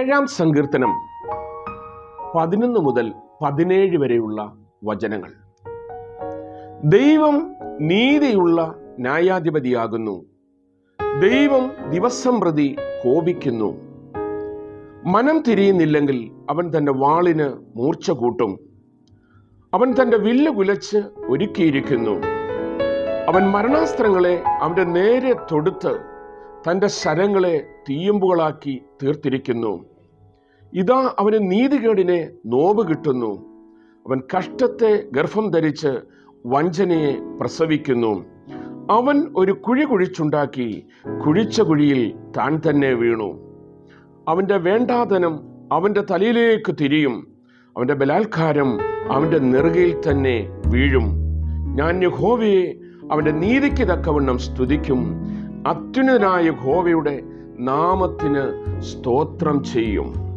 ഏഴാം സങ്കീർത്തനം പതിനൊന്ന് മുതൽ പതിനേഴ് വരെയുള്ള വചനങ്ങൾ. ദൈവം നീതിയുള്ള ന്യായാധിപതിയാകുന്നു. ദൈവം ദിവസം പ്രതി കോപിക്കുന്നു. മനം തിരിയുന്നില്ലെങ്കിൽ അവൻ തന്റെ വാളിന് മൂർച്ച കൂട്ടും. അവൻ തന്റെ വില്ല് കുലച്ച് ഒരുക്കിയിരിക്കുന്നു. അവൻ മരണാസ്ത്രങ്ങളെ അവന്റെ നേരെ തൊടുത്ത് തന്റെ ശരങ്ങളെ തീയമ്പുകളാക്കി തീർത്തിരിക്കുന്നു. ഇതാ അവന് നീതികേടിനെ നോവ് കിട്ടുന്നു. അവൻ കഷ്ടത്തെ ഗർഭം ധരിച്ച് വഞ്ചനയെ പ്രസവിക്കുന്നു. അവൻ ഒരു കുഴി കുഴിച്ചുണ്ടാക്കി കുഴിച്ച കുഴിയിൽ താൻ തന്നെ വീണു. അവന്റെ വേണ്ടാതനം അവന്റെ തലയിലേക്ക് തിരിയും. അവന്റെ ബലാത്കാരം അവന്റെ നെറുകയിൽ തന്നെ വീഴും. ഞാൻ യഹോവയെ അവന്റെ നീതിക്ക് തക്കവണ്ണം സ്തുതിക്കും. അത്യുന്നതനായ യഹോവയുടെ നാമത്തിന് സ്തോത്രം ചെയ്യും.